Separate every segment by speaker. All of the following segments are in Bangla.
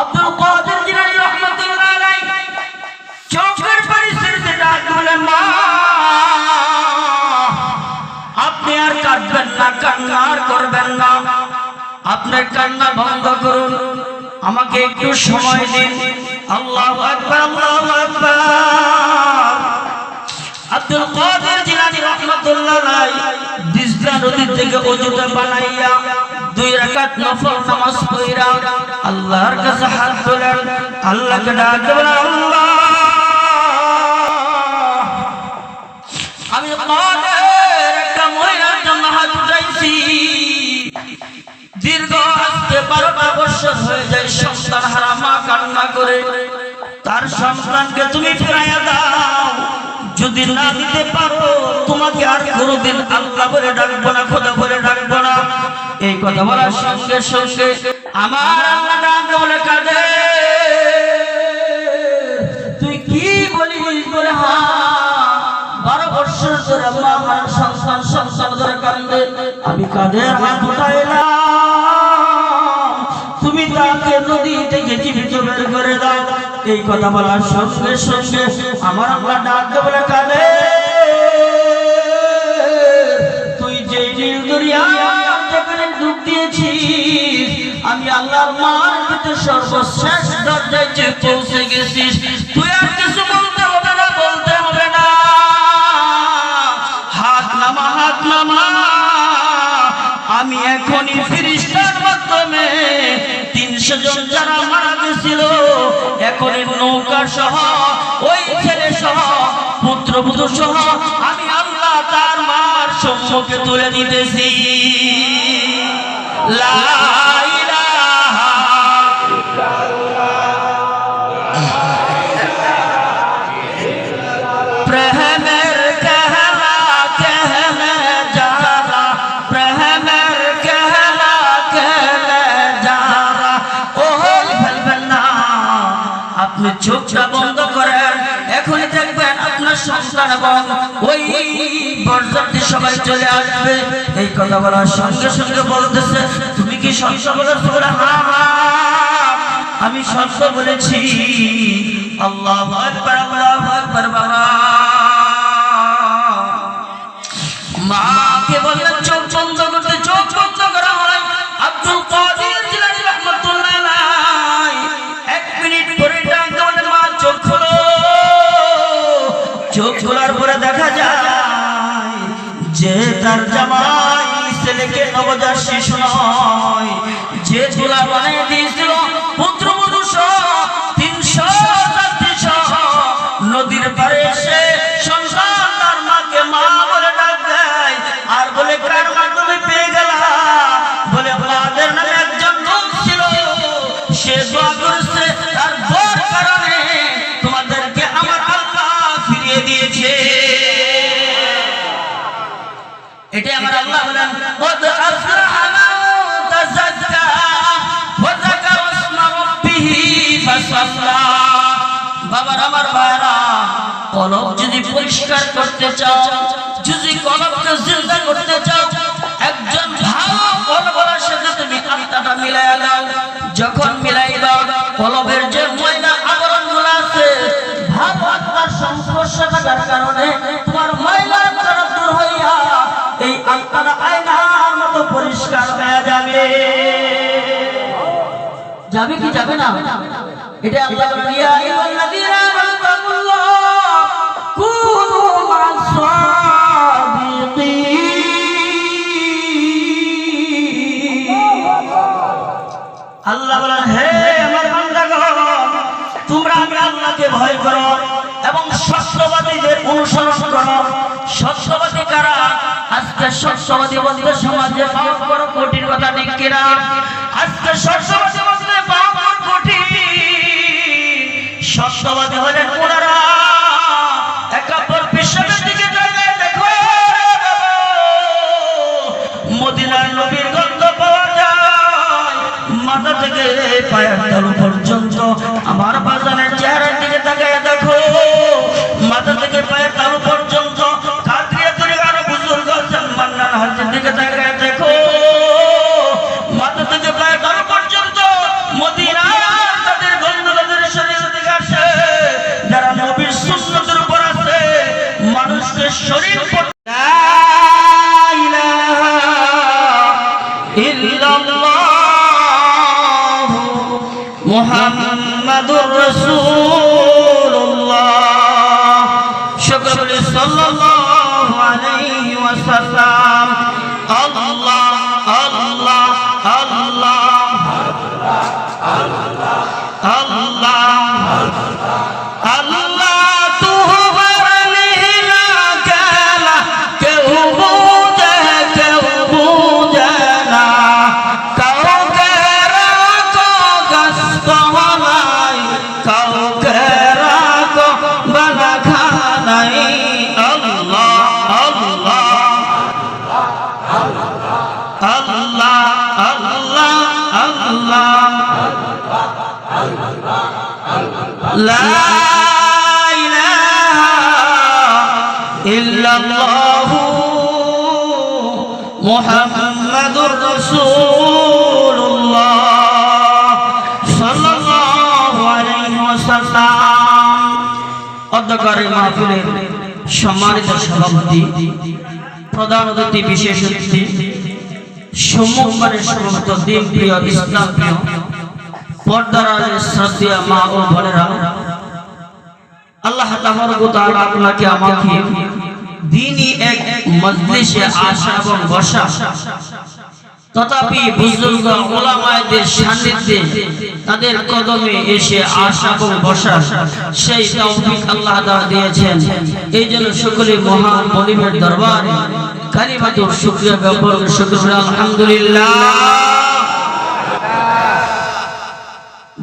Speaker 1: আব্দুল কাদের জিলানী রহমাতুল্লাহ আলাইহি চোখের পরিস্থিতিতে ডাক বলেন মা, আপনি আর কাঁদবেন না, কান্না আর করবেন না। আপনার কান্না বন্ধ করুন। আমাকে একটু সময় দিন। আল্লাহু আকবার আল্লাহু আকবার। আব্দুল কাদের জিলানী রাহমাতুল্লাহ আলাইহি দিজলা নদী থেকে ওজুটা বানাইয়া দুই রাকাত নফল নামাজ পড়া আল্লাহর কাছে হাত আল্লাহকে ডাক আল্লাহ। আমি কাদের একটা মহিলার জন্য হাত উঠাইছি। দীর্ঘ আজকে বারোটা বছর হয়ে যায় সন্তান হারা মা কান্না করে। তার সন্তানকে তুমি ফিরাইয়া দাও। যদি না দিতে পারো, তোমাকে আর কোনোদিন আল্লাহ বলে ডাকবো না, খোদা বলে ডাকবো না। এই কথা বলার সঙ্গে সঙ্গে আমার আমি কাঁধের হাত উঠাইলাম এই কথা বলার সঙ্গে সঙ্গে আমার আমরা ডাক দেবো বলে কাঁদে তুই যে নীল দরিয়া আমি আল্লাহর মার ভিতরে সর্বশেষ দরজায় পৌঁছে গেছিস, তুই আর কিছু বলতে হবে না, বলতে হবে না। হাত নামা হাত নামা। আমি এখনই ফিরিস্তার মাধ্যমে তিনশো জন যারা মারা গেছিল এখনই নৌকা সহ, ওই ছেলে সহ, পুত্র পুত্র সহ, আমি আল্লাহ তার মার সম্মুখে তুলে দিতেছি। লা আপনি চোখটা বন্ধ করেন এখনই দেখবেন আপনার সন্তান এবং ওই বরযাত্রী সবাই চলে আসবে। এই কথা বলার সঙ্গে সঙ্গে বলতেছে, তুমি কি হ্যাঁ আমি সত্য বলেছি। আল্লাহ মাকে বললেন জামাই ছেলেকে নবজাত শিশু নয় যে ঝোলা পরিষ্কার করতে চাও, যদি কলমকে জিন্দা করতে চাও, একজন ভালো কলমের সাথে তুমি আত্মাটা মিলাই দাও। যখন মিলাই দাও কলমের যে ময়লা আবরণগুলো আছে, ভালো আত্মার সংস্পর্শ থাকার কারণে তোমার ময়লা আত্মাটা দূর হইয়া এই আত্মাটা আয়নার মতো পরিষ্কার হয়ে যাবে। যাবে কি যাবে না? এটা আল্লাহ ইয়া আল্লাহ বলেন, হে আমার বান্দাগণ তোমরা আমি আল্লাহকে ভয় করো এবং সত্যবাদীদের অনুসরণ করো। সত্যবাদী কারা? আজকে সত্যবাদী বলতে সমাজে পাপ বড় কঠিন কথা ঠিক কিনা? আজকে সত্যবাদী বলতে পাপ বড় কঠিন। সত্যবাদী হলেন ওনারা সাল্লাল্লাহু ইল্লাল্লাহু মুহাম্মাদুর রাসূলুল্লাহ সাল্লাল্লাহু আলাইহি ওয়াসাল্লাম। অধ্যক্ষের মাহফিলের সম্মানিত সভাপতি, প্রধান অতিথি, বিশেষ অতিথি, সম্মুখবারের সমাগত দিন প্রিয় ইসলাম প্রিয় পর্দার শ্রদ্ধা মা ও বোনেরা আল্লাহ তাআলা আপনাকে আমাকে দিনই এক মজলিসে আসা এবং বসা। তথাপি বুজুর্গ ওলামায়েদের সান্নিধ্যে তাদের কদমে এসে আসা এবং বসা, সেই তৌফিক আল্লাহ তাআলা দিয়েছেন। এই জন্য সকলে মহান মনিবের দরবারে কালিমাতুর শুকরিয়া শুকরিয়া আলহামদুলিল্লাহ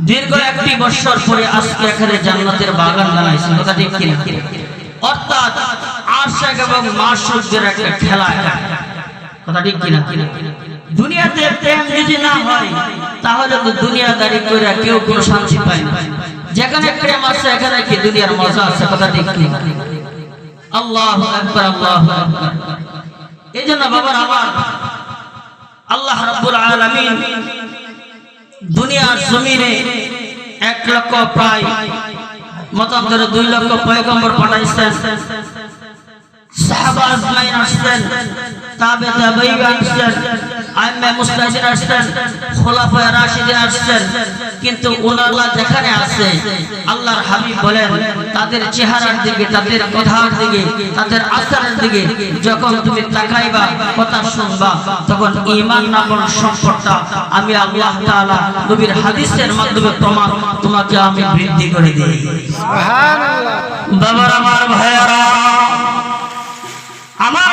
Speaker 1: দীর্ঘ একটি বছর পরে আজকে এখানে জান্নাতের বাগান বানাইছে কথা ঠিক কিনা? অর্থাৎ আশাক এবং মাসুকদের একটা খেলা এটা। কথা ঠিক কিনা? দুনিয়াতে প্রেম যদি না হয়, তাহলে তো দুনিয়াদারি করে কেউ কোনো শান্তি পায় না। যেখানে প্রেম আছে, এখানে কি দুনিয়ার মজা আছে, কথা ঠিক কিনা? আল্লাহ আকবার আল্লাহ আকবার। এই জন্য বাবার আমার আল্লাহ রাব্বুল আলামিন দুনিয়ার জমিনে এক লক্ষ প্রায় মতান্তরে দুই লক্ষ পয়গম্বর পাঠাইছেন। সাহাবাজ লাইন আসছেন তাবে তাবেই আসছেন। আইম্মে মুস্তাহিদিন আসছেন খোলাফায়ে রাশিদিন আসছেন কিন্তু ওনারা যেখানে আছে আল্লাহর হাবিব বলেন তাদের চেহারার দিকে তাদের কথার দিকে তাদের আচারের দিকে যখন তুমি তাকাইবা কথা শুনবা তখন ঈমান নামক সম্পদটা আমি আল্লাহ তাআলা নবীর হাদিসের মাধ্যমে প্রমাণ তোমাকে আমি বৃদ্ধি করে দিই। বাবার আমার ভাইয়ারা আমার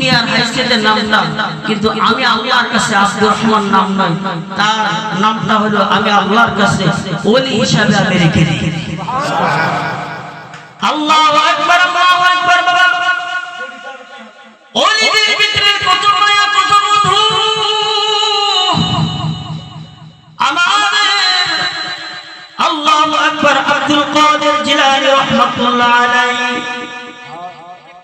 Speaker 1: দুনিয়ার হাইসিয়াতের নাম না কিন্তু আমি আল্লাহর কাছে আব্দুর রহমান নাম নয় তার নামটা হলো আমি আল্লাহর কাছে ওলি হিসাবে আমি রেখে দিই আল্লাহ আকবার, আল্লাহু আকবার ওলিদের ভিতরে কত মায়া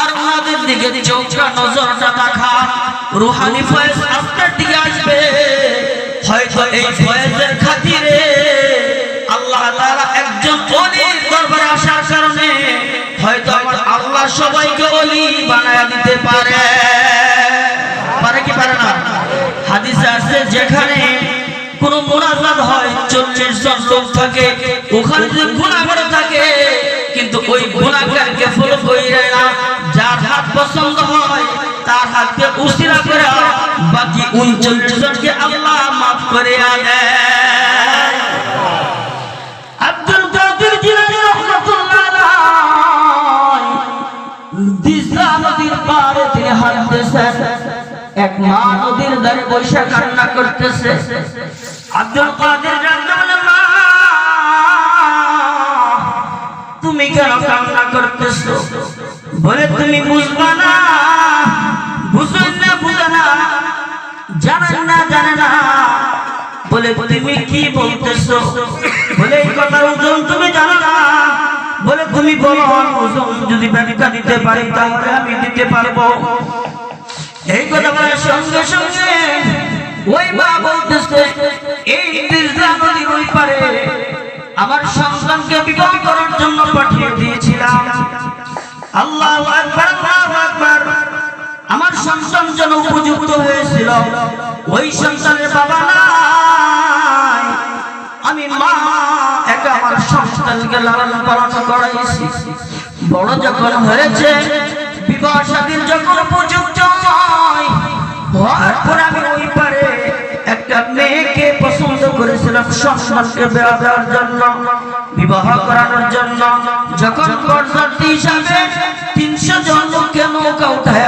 Speaker 1: আর ওনাদের দিকে চোখটা নজরটা রাখা রুহানি ফয়েজ আপনার দিকে আসবে। হয়তো এই ফয়েজের খাতিরে আল্লাহ তাআলা একজন ওলির দরবারে আসার কারণে হয়তো আল্লাহ সবাইকে ওলি বানায় দিতে পারে। পারে কি পারে না? হাদিসে আছে যেখানে কোন মোনাজাত হয়, চল্লিশ জন লোক থাকে, ওখানে যদি গুণা করে থাকে, কিন্তু ওই গুণাগারকে পছন্দ হয়, তার হাতকে উসিরা করে বাকি উনচল্লিশ আল্লাহ মাফ করে দেয় আব্দুল কাদের জিলানী নদীর পারে তিনি এক মা নদীর ধারে বসে কান্না করতেছে। আব্দুল কাদের মা, তুমি কেন কান্না করতেছো? বলে তুমি বুঝবা না বুঝবেন না, বুঝে না, জানেন না জানে না। বলে তুমি কি বলতেছো? বলে এই কথার ওজন তুমি জানো না। বলে তুমি বলো, ওজন যদি ব্যাখ্যা দিতে পারি, তাহলে আমি দিতে পারব। এই কথা বলে সঙ্গে সঙ্গে ওই মা বলতেছে, এই নদীর ওই পারে আমার সন্তানকে বিবাহ করার জন্য পাঠিয়ে দিয়েছিলাম। আল্লাহ আমার সন্তান যেন উপযুক্ত হয়েছিল, ওই সন্তানের বাবা নাই। আমি মা একা আমার সন্তানকে লালন পালন করাইছি। বড় যখন হয়েছে, বিবাহ শাদীর যখন উপযুক্ত হওয়ার পর একটা মেয়েকে করেছিলাম বিবাহ দেওয়ার জন্য, বিবাহ করানোর জন্য। যখন পরবর্তী হিসাবে তিনশো জন লোককে নৌকা উঠায়